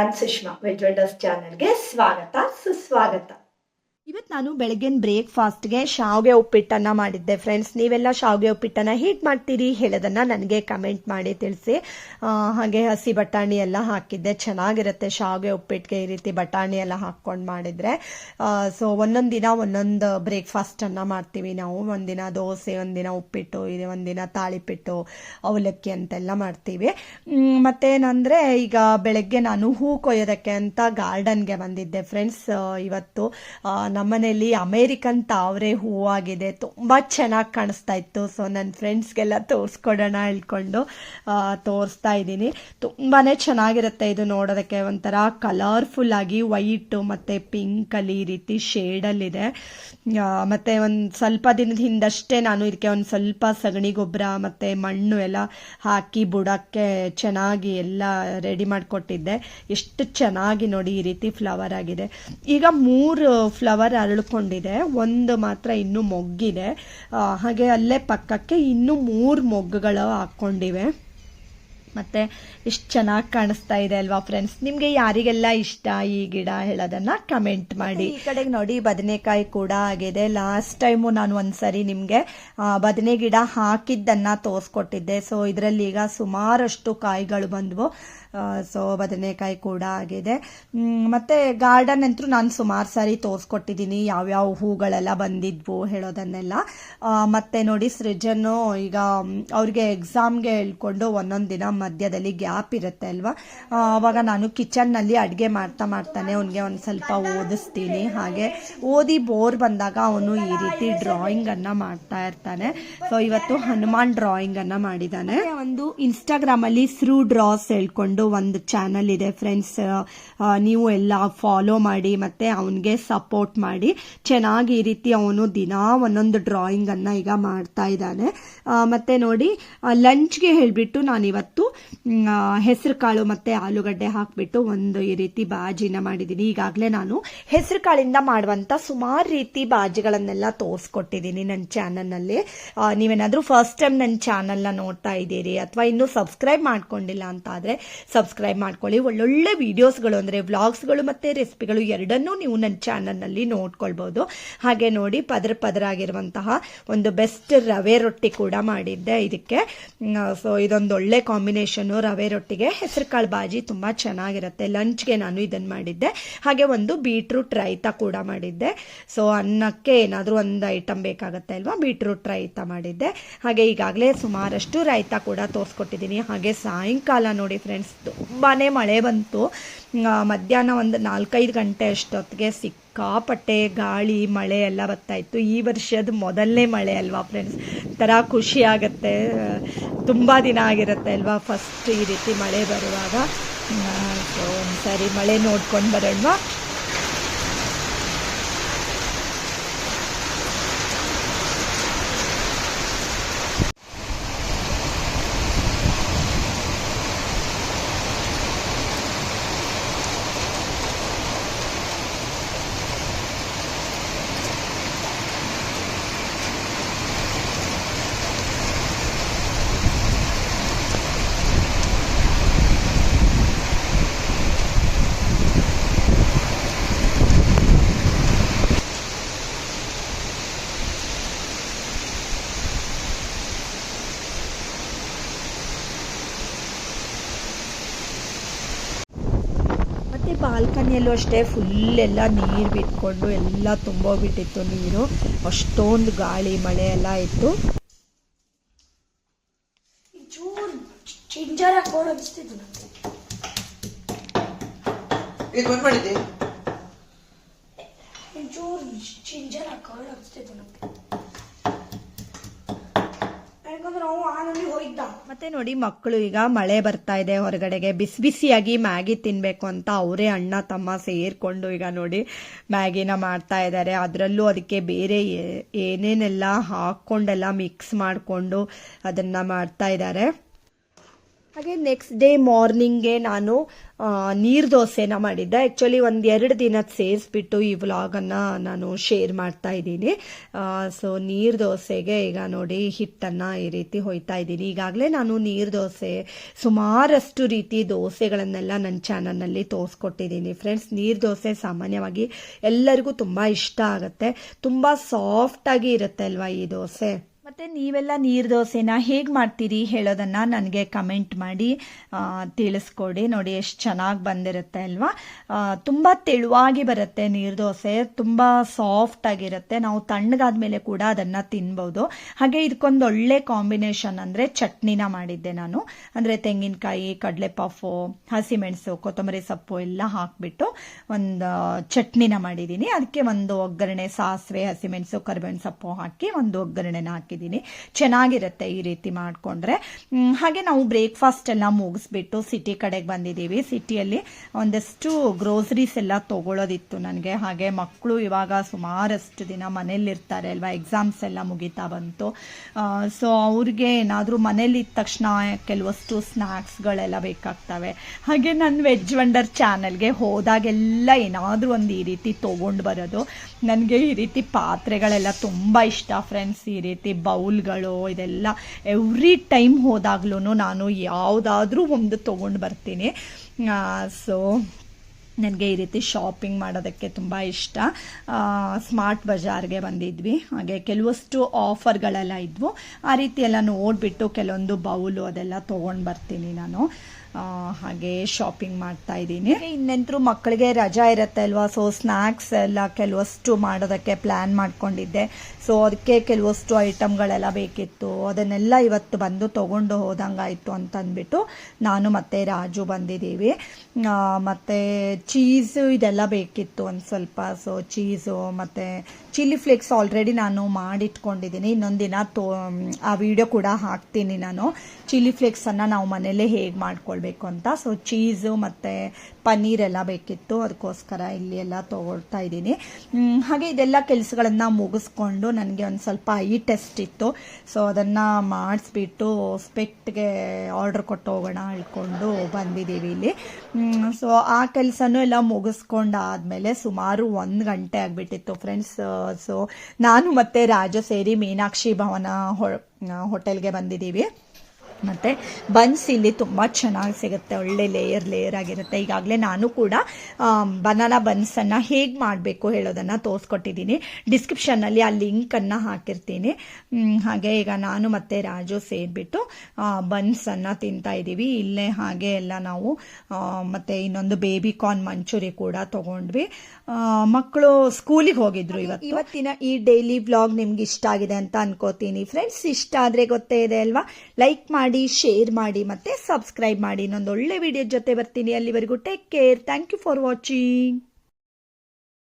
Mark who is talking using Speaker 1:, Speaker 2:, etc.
Speaker 1: ನಾನ್ Sushma veg wonders ಚಾನಲ್ಗೆ ಸ್ವಾಗತ ಸುಸ್ವಾಗತ. ಇವತ್ತು ನಾನು ಬೆಳಗಿನ ಬ್ರೇಕ್ಫಾಸ್ಟ್ಗೆ ಶಾವಿಗೆ ಉಪ್ಪಿಟ್ಟನ್ನು ಮಾಡಿದ್ದೆ ಫ್ರೆಂಡ್ಸ್. ನೀವೆಲ್ಲ ಶಾವಿಗೆ ಉಪ್ಪಿಟ್ಟನ್ನು ಹೀಟ್ ಮಾಡ್ತೀರಿ ಹೇಳೋದನ್ನು ನನಗೆ ಕಮೆಂಟ್ ಮಾಡಿ ತಿಳಿಸಿ. ಹಾಗೆ ಹಸಿ ಬಟಾಣಿ ಎಲ್ಲ ಹಾಕಿದ್ದೆ. ಚೆನ್ನಾಗಿರುತ್ತೆ ಶಾವಿಗೆ ಉಪ್ಪಿಟ್ಟಿಗೆ ಈ ರೀತಿ ಬಟಾಣಿ ಎಲ್ಲ ಹಾಕ್ಕೊಂಡು ಮಾಡಿದರೆ. ಸೊ ಒಂದೊಂದು ದಿನ ಒಂದೊಂದು ಬ್ರೇಕ್ಫಾಸ್ಟನ್ನು ಮಾಡ್ತೀವಿ ನಾವು. ಒಂದಿನ ದೋಸೆ, ಒಂದಿನ ಉಪ್ಪಿಟ್ಟು, ಇದೆ ಒಂದಿನ ತಾಳಿಪಿಟ್ಟು ಅವಲಕ್ಕಿ ಅಂತೆಲ್ಲ ಮಾಡ್ತೀವಿ. ಮತ್ತೇನಂದರೆ ಈಗ ಬೆಳಗ್ಗೆ ನಾನು ಹೂ ಕೊಯ್ಯೋದಕ್ಕೆ ಅಂತ ಗಾರ್ಡನ್ಗೆ ಬಂದಿದ್ದೆ ಫ್ರೆಂಡ್ಸ್. ಇವತ್ತು ನಮ್ಮನೇಲಿ ಅಮೇರಿಕನ್ ತಾವ್ರೆ ಹೂವಾಗಿದೆ ತುಂಬ ಚೆನ್ನಾಗಿ ಕಾಣಿಸ್ತಾ ಇತ್ತು. ಸೊ ನನ್ನ ಫ್ರೆಂಡ್ಸ್ಗೆಲ್ಲ ತೋರಿಸ್ಕೊಡೋಣ ಹೇಳ್ಕೊಂಡು ತೋರಿಸ್ತಾ ಇದ್ದೀನಿ. ತುಂಬಾ ಚೆನ್ನಾಗಿರುತ್ತೆ ಇದು ನೋಡೋದಕ್ಕೆ. ಒಂಥರ ಕಲರ್ಫುಲ್ ಆಗಿ ವೈಟು ಮತ್ತು ಪಿಂಕಲ್ಲಿ ಈ ರೀತಿ ಶೇಡಲ್ಲಿದೆ ಮತ್ತು ಒಂದು ಸ್ವಲ್ಪ ದಿನದ ಹಿಂದಷ್ಟೇ ನಾನು ಇದಕ್ಕೆ ಒಂದು ಸ್ವಲ್ಪ ಸಗಣಿ ಗೊಬ್ಬರ ಮತ್ತು ಮಣ್ಣು ಎಲ್ಲ ಹಾಕಿ ಬುಡಕ್ಕೆ ಚೆನ್ನಾಗಿ ಎಲ್ಲ ರೆಡಿ ಮಾಡಿಕೊಟ್ಟಿದ್ದೆ. ಎಷ್ಟು ಚೆನ್ನಾಗಿ ನೋಡಿ ಈ ರೀತಿ ಫ್ಲವರ್ ಆಗಿದೆ. ಈಗ ಮೂರು ಫ್ಲವರ್ ಅರಳ್ಕೊಂಡಿದೆ. ಒಂದು ಮಾತ್ರ ಇನ್ನೂ ಮೊಗ್ಗಿದೆ. ಹಾಗೆ ಅಲ್ಲೇ ಪಕ್ಕಕ್ಕೆ ಇನ್ನೂ ಮೂರು ಮೊಗ್ಗುಗಳು ಹಾಕ್ಕೊಂಡಿವೆ. ಮತ್ತೆ ಎಷ್ಟು ಚೆನ್ನಾಗಿ ಕಾಣಿಸ್ತಾ ಇದೆ ಅಲ್ವಾ ಫ್ರೆಂಡ್ಸ್ ನಿಮಗೆ ಯಾರಿಗೆಲ್ಲ ಇಷ್ಟ ಈ ಗಿಡ ಹೇಳೋದನ್ನ ಕಮೆಂಟ್ ಮಾಡಿ. ಈ ಕಡೆಗೆ ನೋಡಿ, ಬದನೆಕಾಯಿ ಕೂಡ ಆಗಿದೆ. ಲಾಸ್ಟ್ ಟೈಮು ನಾನು ಒಂದ್ಸರಿ ನಿಮಗೆ ಬದನೆ ಗಿಡ ಹಾಕಿದ್ದನ್ನ ತೋರಿಸ್ಕೊಟ್ಟಿದ್ದೆ. ಸೊ ಇದರಲ್ಲಿ ಈಗ ಸುಮಾರಷ್ಟು ಕಾಯಿಗಳು ಬಂದವು. ಸೊ ಬದನೆಕಾಯಿ ಕೂಡ ಆಗಿದೆ. ಮತ್ತೆ ಗಾರ್ಡನ್ ಅಂತೂ ನಾನು ಸುಮಾರು ಸಾರಿ ತೋರಿಸ್ಕೊಟ್ಟಿದ್ದೀನಿ ಯಾವ್ಯಾವ ಹೂಗಳೆಲ್ಲ ಬಂದಿದ್ವು ಹೇಳೋದನ್ನೆಲ್ಲ. ಮತ್ತೆ ನೋಡಿ ಸೃಜನ್ನು ಈಗ ಅವ್ರಿಗೆ ಎಕ್ಸಾಮ್ಗೆ ಹೇಳ್ಕೊಂಡು ಒಂದೊಂದು ದಿನ ಮಧ್ಯದಲ್ಲಿ ಗ್ಯಾಪ್ ಇರುತ್ತೆ ಅಲ್ವಾ? ಆವಾಗ ಅವಾಗ ನಾನು ಕಿಚನ್ನಲ್ಲಿ ಅಡುಗೆ ಮಾಡ್ತಾ ಮಾಡ್ತಾನೆ. ಅವನಿಗೆ ಒಂದು ಸ್ವಲ್ಪ ಓದಿಸ್ತೀನಿ. ಹಾಗೆ ಓದಿ ಬೋರ್ ಬಂದಾಗ ಅವನು ಈ ರೀತಿ ಡ್ರಾಯಿಂಗ್ ಅನ್ನ ಮಾಡ್ತಾ ಇರ್ತಾನೆ. ಸೊ ಇವತ್ತು ಹನುಮಾನ್ ಡ್ರಾಯಿಂಗ್ ಅನ್ನ ಮಾಡಿದ್ದಾನೆ ಒಂದು ಇನ್ಸ್ಟಾಗ್ರಾಮಲ್ಲಿ ಅಲ್ಲಿ ಥ್ರೂ ಡ್ರಾಸ್ ಹೇಳ್ಕೊಂಡು ಒಂದು ಚಾನಲ್ ಇದೆ ಫ್ರೆಂಡ್ಸ್ ನೀವು ಎಲ್ಲ ಫಾಲೋ ಮಾಡಿ ಮತ್ತೆ ಅವನಿಗೆ ಸಪೋರ್ಟ್ ಮಾಡಿ. ಚೆನ್ನಾಗಿ ಈ ರೀತಿ ಅವನು ದಿನಾ ಒಂದೊಂದು ಡ್ರಾಯಿಂಗ್ ಅನ್ನ ಈಗ ಮಾಡ್ತಾ ಇದ್ದಾನೆ. ಮತ್ತೆ ನೋಡಿ ಲಂಚ್ಗೆ ಹೇಳ್ಬಿಟ್ಟು ನಾನಿವತ್ತು ಹೆಸರು ಕಾಳು ಮತ್ತೆ ಆಲೂಗಡ್ಡೆ ಹಾಕ್ಬಿಟ್ಟು ಒಂದು ಈ ರೀತಿ ಬಾಜಿನ ಮಾಡಿದ್ದೀನಿ. ಈಗಾಗಲೇ ನಾನು ಹೆಸರು ಕಾಳಿಂದ ಮಾಡುವಂತ ಸುಮಾರು ರೀತಿ ಬಾಜಿಗಳನ್ನೆಲ್ಲ ತೋರಿಸ್ಕೊಟ್ಟಿದ್ದೀನಿ ನನ್ನ ಚಾನಲ್ನಲ್ಲಿ ನೀವೇನಾದರೂ ಫಸ್ಟ್ ಟೈಮ್ ನನ್ನ ಚಾನಲ್ನ ನೋಡ್ತಾ ಇದ್ದೀರಿ ಅಥವಾ ಇನ್ನೂ ಸಬ್ಸ್ಕ್ರೈಬ್ ಮಾಡ್ಕೊಂಡಿಲ್ಲ ಅಂತ ಆದರೆ ಸಬ್ಸ್ಕ್ರೈಬ್ ಮಾಡ್ಕೊಳ್ಳಿ. ಒಳ್ಳೊಳ್ಳೆ ವೀಡಿಯೋಸ್ಗಳು ಅಂದರೆ ವ್ಲಾಗ್ಸ್ಗಳು ಮತ್ತು ರೆಸಿಪಿಗಳು ಎರಡನ್ನೂ ನೀವು ನನ್ನ ಚಾನಲ್ನಲ್ಲಿ ನೋಡ್ಕೊಳ್ಬೋದು. ಹಾಗೆ ನೋಡಿ ಪದರ ಪದರ ಆಗಿರುವಂತಹ ಒಂದು ಬೆಸ್ಟ್ ರವೆ ರೊಟ್ಟಿ ಕೂಡ ಮಾಡಿದ್ದೆ ಇದಕ್ಕೆ. ಸೊ ಇದೊಂದು ಒಳ್ಳೆ ಕಾಂಬಿನೇಷನ್ನು ರವೆ ರೊಟ್ಟಿಗೆ. ಹೆಸರುಕಾಳು ಬಾಜಿ ತುಂಬ ಚೆನ್ನಾಗಿರುತ್ತೆ. ಲಂಚ್ಗೆ ನಾನು ಇದನ್ನು ಮಾಡಿದ್ದೆ. ಹಾಗೆ ಒಂದು ಬೀಟ್ರೂಟ್ ರೈತ ಕೂಡ ಮಾಡಿದ್ದೆ. ಸೊ ಅನ್ನಕ್ಕೆ ಏನಾದರೂ ಒಂದು ಐಟಮ್ ಬೇಕಾಗುತ್ತೆ ಅಲ್ವಾ? ಬೀಟ್ರೂಟ್ ರೈತ ಮಾಡಿದ್ದೆ. ಹಾಗೆ ಈಗಾಗಲೇ ಸುಮಾರಷ್ಟು ರೈತ ಕೂಡ ತೋರಿಸ್ಕೊಟ್ಟಿದ್ದೀನಿ. ಹಾಗೆ ಸಾಯಂಕಾಲ ನೋಡಿ ಫ್ರೆಂಡ್ಸ್ ತುಂಬಾ ಮಳೆ ಬಂತು. ಮಧ್ಯಾಹ್ನ ಒಂದು ನಾಲ್ಕೈದು ಗಂಟೆ ಅಷ್ಟೊತ್ತಿಗೆ ಸಿಕ್ಕಾಪಟ್ಟೆ ಗಾಳಿ, ಮಳೆ ಎಲ್ಲ ಬರ್ತಾ ಇತ್ತು. ಈ ವರ್ಷದ ಮೊದಲನೇ ಮಳೆ ಅಲ್ವಾ ಫ್ರೆಂಡ್ಸ್ ಥರ ಖುಷಿ ಆಗುತ್ತೆ. ತುಂಬ ದಿನ ಆಗಿರುತ್ತೆ ಅಲ್ವಾ ಫಸ್ಟ್ ಈ ರೀತಿ ಮಳೆ ಬರುವಾಗ? ಸೊ ಸರಿ ಮಳೆ ನೋಡ್ಕೊಂಡು ಬರೋಣವಾ ಮತ್ತು ಬಾಲ್ಕನಿಯಲ್ಲೂ ಅಷ್ಟೇ ಫುಲ್ ಎಲ್ಲ ನೀರು ಬಿಟ್ಕೊಂಡು ಎಲ್ಲ ತುಂಬೋಗ್ಬಿಟ್ಟಿತ್ತು ನೀರು. ಅಷ್ಟೊಂದು ಗಾಳಿ ಮಳೆ ಎಲ್ಲ ಇತ್ತು.
Speaker 2: ಚೂರು ಚಿಂಜರ್ ಹಾಕೊಂಡು ಅನಿಸ್ತಿದ್ದು ನನಗೆ
Speaker 3: ಇದು ಬಂದ್ ಮಾಡಿದ್ದೆ
Speaker 2: ಚೂರು ಜಿಂಜರ್ ಹಾಕೊಂಡು ಅನಿಸ್ತಿದ್ದು ನನಗೆ ಯಾಕಂದ್ರೆ ನಾವು ಆನಲ್ಲಿ ಹೋಗಿದ್ದ
Speaker 1: ಮತ್ತೆ ನೋಡಿ ಮಕ್ಕಳು ಈಗ ಮಳೆ ಬರ್ತಾ ಇದೆ ಹೊರಗಡೆಗೆ. ಬಿಸಿ ಬಿಸಿಯಾಗಿ ಮ್ಯಾಗಿ ತಿನ್ಬೇಕು ಅಂತ ಅವರೇ ಅಣ್ಣ ತಮ್ಮ ಸೇರ್ಕೊಂಡು ಈಗ ನೋಡಿ ಮ್ಯಾಗಿನ ಮಾಡ್ತಾ ಇದ್ದಾರೆ. ಅದರಲ್ಲೂ ಅದಕ್ಕೆ ಬೇರೆ ಏನೇನೆಲ್ಲ ಹಾಕ್ಕೊಂಡೆಲ್ಲ ಮಿಕ್ಸ್ ಮಾಡಿಕೊಂಡು ಅದನ್ನ ಮಾಡ್ತಾ ಇದ್ದಾರೆ.
Speaker 4: ಹಾಗೆ ನೆಕ್ಸ್ಟ್ ಡೇ ಮಾರ್ನಿಂಗೇ ನಾನು ನೀರು ದೋಸೆನ ಮಾಡಿದ್ದೆ. ಆ್ಯಕ್ಚುಲಿ ಒಂದು ಎರಡು ದಿನದ ಸೇರಿಸ್ಬಿಟ್ಟು ಈ ವ್ಲಾಗನ್ನು ನಾನು ಶೇರ್ ಮಾಡ್ತಾ ಇದ್ದೀನಿ. ಸೊ ನೀರು ದೋಸೆಗೆ ಈಗ ನೋಡಿ ಹಿಟ್ಟನ್ನು ಈ ರೀತಿ ಹೊಯ್ತಾ ಇದ್ದೀನಿ. ಈಗಾಗಲೇ ನಾನು ನೀರು ದೋಸೆ ಸುಮಾರಷ್ಟು ರೀತಿ ದೋಸೆಗಳನ್ನೆಲ್ಲ ನನ್ನ ಚಾನಲ್ನಲ್ಲಿ ತೋರಿಸ್ಕೊಟ್ಟಿದ್ದೀನಿ. ಫ್ರೆಂಡ್ಸ್ ನೀರು ದೋಸೆ ಸಾಮಾನ್ಯವಾಗಿ ಎಲ್ಲರಿಗೂ ತುಂಬ ಇಷ್ಟ ಆಗುತ್ತೆ. ತುಂಬ ಸಾಫ್ಟಾಗಿ ಇರುತ್ತೆ ಅಲ್ವಾ ಈ ದೋಸೆ? ಮತ್ತೆ ನೀವೆಲ್ಲ ನೀರು ದೋಸೆನ ಹೇಗೆ ಮಾಡ್ತೀರಿ ಹೇಳೋದನ್ನ ನನಗೆ ಕಮೆಂಟ್ ಮಾಡಿ ತಿಳಿಸ್ಕೊಡಿ. ನೋಡಿ ಎಷ್ಟು ಚೆನ್ನಾಗಿ ಬಂದಿರುತ್ತೆ ಅಲ್ವಾ? ತುಂಬ ತೆಳುವಾಗಿ ಬರುತ್ತೆ ನೀರು ದೋಸೆ. ತುಂಬ ಸಾಫ್ಟ್ ಆಗಿರುತ್ತೆ. ನಾವು ತಣ್ಣಗಾದ್ಮೇಲೆ ಕೂಡ ಅದನ್ನು ತಿನ್ಬೋದು. ಹಾಗೆ ಇದಕ್ಕೊಂದು ಒಳ್ಳೆ ಕಾಂಬಿನೇಷನ್ ಅಂದರೆ ಚಟ್ನಿನ ಮಾಡಿದ್ದೆ ನಾನು. ಅಂದರೆ ತೆಂಗಿನಕಾಯಿ ಕಡಲೆ ಪಫು ಹಸಿಮೆಣಸು, ಕೊತ್ತಂಬರಿ ಸೊಪ್ಪು ಎಲ್ಲ ಹಾಕಿಬಿಟ್ಟು ಒಂದು ಚಟ್ನಿನ ಮಾಡಿದ್ದೀನಿ ಅದಕ್ಕೆ ಒಂದು ಒಗ್ಗರಣೆ ಸಾಸಿವೆ, ಹಸಿಮೆಣಸು, ಕರಿಬೇವಿನ ಸೊಪ್ಪು ಹಾಕಿ ಒಂದು ಒಗ್ಗರಣೆನ ಹಾಕಿದ್ದೀನಿ ಚೆನ್ನಾಗಿರುತ್ತೆ ಈ ರೀತಿ ಮಾಡಿಕೊಂಡ್ರೆ. ಹಾಗೆ ನಾವು ಬ್ರೇಕ್ಫಾಸ್ಟ್ ಎಲ್ಲ ಮುಗಿಸ್ಬಿಟ್ಟು ಸಿಟಿ ಕಡೆಗೆ ಬಂದಿದ್ದೀವಿ. ಸಿಟಿಯಲ್ಲಿ ಒಂದಷ್ಟು ಗ್ರೋಸರೀಸ್ ಎಲ್ಲ ತಗೊಳ್ಳೋದಿತ್ತು ನನಗೆ. ಹಾಗೆ ಮಕ್ಕಳು ಇವಾಗ ಸುಮಾರಷ್ಟು ದಿನ ಮನೇಲಿರ್ತಾರೆ ಅಲ್ವಾ? ಎಕ್ಸಾಮ್ಸ್ ಎಲ್ಲ ಮುಗಿತಾ ಬಂತು. ಸೊ ಅವ್ರಿಗೆ ಏನಾದರೂ ಮನೇಲಿದ್ದ ತಕ್ಷಣ ಕೆಲವಷ್ಟು ಸ್ನ್ಯಾಕ್ಸ್ಗಳೆಲ್ಲ ಬೇಕಾಗ್ತವೆ. ಹಾಗೆ ನನ್ನ ವೆಜ್ ವಂಡರ್ ಚಾನಲ್ಗೆ ಹೋದಾಗೆಲ್ಲ ಏನಾದರೂ ಒಂದು ಈ ರೀತಿ ತೊಗೊಂಡು ಬರೋದು. ನನಗೆ ಈ ರೀತಿ ಪಾತ್ರೆಗಳೆಲ್ಲ ತುಂಬ ಇಷ್ಟ ಫ್ರೆಂಡ್ಸ್ ಈ ರೀತಿ ಬೌಲ್ಗಳು ಇದೆಲ್ಲ ಎವ್ರಿ ಟೈಮ್ ಹೋದಾಗ್ಲೂ ನಾನು ಯಾವುದಾದ್ರೂ ಒಂದು ತೊಗೊಂಡು ಬರ್ತೀನಿ. ಸೊ ನನಗೆ ಈ ರೀತಿ ಶಾಪಿಂಗ್ ಮಾಡೋದಕ್ಕೆ ತುಂಬ ಇಷ್ಟ. ಸ್ಮಾರ್ಟ್ ಬಜಾರ್ಗೆ ಬಂದಿದ್ವಿ. ಹಾಗೆ ಕೆಲವಷ್ಟು ಆಫರ್ಗಳೆಲ್ಲ ಇದ್ವು. ಆ ರೀತಿ ಎಲ್ಲ ನೋಡಿಬಿಟ್ಟು ಕೆಲವೊಂದು ಬೌಲು ಅದೆಲ್ಲ ತೊಗೊಂಡು ಬರ್ತೀನಿ ನಾನು. ಹಾಗೆ ಶಾಪಿಂಗ್ ಮಾಡ್ತಾ ಇದ್ದೀನಿ. ಇನ್ನೆಂತರೂ ಮಕ್ಕಳಿಗೆ ರಜಾ ಇರುತ್ತೆ ಅಲ್ವಾ? ಸೊ ಸ್ನ್ಯಾಕ್ಸ್ ಎಲ್ಲ ಕೆಲವಷ್ಟು ಮಾಡೋದಕ್ಕೆ ಪ್ಲ್ಯಾನ್ ಮಾಡ್ಕೊಂಡಿದ್ದೆ. ಸೊ ಅದಕ್ಕೆ ಕೆಲವಷ್ಟು ಐಟಮ್ಗಳೆಲ್ಲ ಬೇಕಿತ್ತು. ಅದನ್ನೆಲ್ಲ ಇವತ್ತು ಬಂದು ತೊಗೊಂಡು ಹೋದಂಗಾಯಿತು ಅಂತಂದ್ಬಿಟ್ಟು ನಾನು ಮತ್ತು ರಾಜು ಬಂದಿದ್ದೀವಿ. ಮತ್ತು ಚೀಸು ಇದೆಲ್ಲ ಬೇಕಿತ್ತು ಒಂದು ಸ್ವಲ್ಪ. ಸೊ ಚೀಸು ಮತ್ತು ಚಿಲ್ಲಿ ಫ್ಲೇಕ್ಸ್ ಆಲ್ರೆಡಿ ನಾನು ಮಾಡಿಟ್ಕೊಂಡಿದ್ದೀನಿ. ಇನ್ನೊಂದಿನ ದಿನ ತೋ ಆ ವಿಡಿಯೋ ಕೂಡ ಹಾಕ್ತೀನಿ ನಾನು. ಚಿಲ್ಲಿ ಫ್ಲೇಕ್ಸನ್ನು ನಾವು ಮನೇಲೇ ಹೇಗೆ ಮಾಡ್ಕೊಳ್ಬೇಕು ಅಂತ. ಸೊ ಚೀಸು ಮತ್ತು ಪನ್ನೀರ್ ಎಲ್ಲ ಬೇಕಿತ್ತು. ಅದಕ್ಕೋಸ್ಕರ ಇಲ್ಲಿ ಎಲ್ಲ ತೊಗೊಳ್ತಾ ಇದ್ದೀನಿ. ಹಾಗೆ ಇದೆಲ್ಲ ಕೆಲಸಗಳನ್ನು ಮುಗಿಸ್ಕೊಂಡು ನನಗೆ ಒಂದು ಸ್ವಲ್ಪ ಐ ಟೆಸ್ಟ್ ಇತ್ತು. ಸೊ ಅದನ್ನು ಮಾಡಿಸ್ಬಿಟ್ಟು ಸ್ಪೆಕ್ಟ್ಗೆ ಆರ್ಡ್ರ್ ಕೊಟ್ಟು ಹೋಗೋಣ ಹೇಳ್ಕೊಂಡು ಬಂದಿದ್ದೀವಿ ಇಲ್ಲಿ. ಸೊ ಆ ಕೆಲಸನೂ ಎಲ್ಲ ಮುಗಿಸ್ಕೊಂಡಾದ್ಮೇಲೆ ಸುಮಾರು ಒಂದು ಗಂಟೆ ಆಗಿಬಿಟ್ಟಿತ್ತು. ಫ್ರೆಂಡ್ಸ್ ಸೊ ನಾನು ಮತ್ತೆ ರಾಜ ಸೇರಿ ಮೀನಾಕ್ಷಿ ಭವನ ಹೋಟೆಲ್ಗೆ ಬಂದಿದ್ದೀವಿ. ಮತ್ತು ಬನ್ಸ್ ಇಲ್ಲಿ ತುಂಬ ಚೆನ್ನಾಗಿ ಸಿಗುತ್ತೆ, ಒಳ್ಳೆ ಲೇಯರ್ ಲೇಯರ್ ಆಗಿರುತ್ತೆ. ಈಗಾಗಲೇ ನಾನು ಕೂಡ ಬನಾನಾ ಬನ್ಸನ್ನು ಹೇಗೆ ಮಾಡಬೇಕು ಹೇಳೋದನ್ನು ತೋರಿಸ್ಕೊಟ್ಟಿದ್ದೀನಿ. ಡಿಸ್ಕ್ರಿಪ್ಷನ್ನಲ್ಲಿ ಆ ಲಿಂಕನ್ನು ಹಾಕಿರ್ತೀನಿ. ಹಾಗೆ ಈಗ ನಾನು ಮತ್ತು ರಾಜು ಸೇರಿಬಿಟ್ಟು ಬನ್ಸನ್ನು ತಿಂತಾ ಇದ್ದೀವಿ. ಇಲ್ಲೇ ಹಾಗೆ ಎಲ್ಲ ನಾವು ಮತ್ತೆ ಇನ್ನೊಂದು ಬೇಬಿ ಕಾರ್ನ್ ಮಂಚೂರಿ ಕೂಡ ತೊಗೊಂಡ್ವಿ. ಮಕ್ಕಳು ಸ್ಕೂಲಿಗೆ ಹೋಗಿದ್ರು ಇವತ್ತು. ಇವತ್ತಿನ ಈ ಡೈಲಿ ವ್ಲಾಗ್ ನಿಮ್ಗೆ ಇಷ್ಟ ಆಗಿದೆ ಅಂತ ಅನ್ಕೋತೀನಿ. ಫ್ರೆಂಡ್ಸ್ ಇಷ್ಟ ಆದರೆ ಗೊತ್ತೇ ಇದೆ ಅಲ್ವಾ? ಲೈಕ್ ಮಾಡಿ ಶೇರ್ ಮಾಡಿ ಮತ್ತೆ ಸಬ್ಸ್ಕ್ರೈಬ್ ಮಾಡಿ. ಇನ್ನೊಂದು ಒಳ್ಳೆ ವಿಡಿಯೋ ಜೊತೆ ಬರ್ತೀನಿ. ಅಲ್ಲಿವರೆಗೂ take care thank you for watching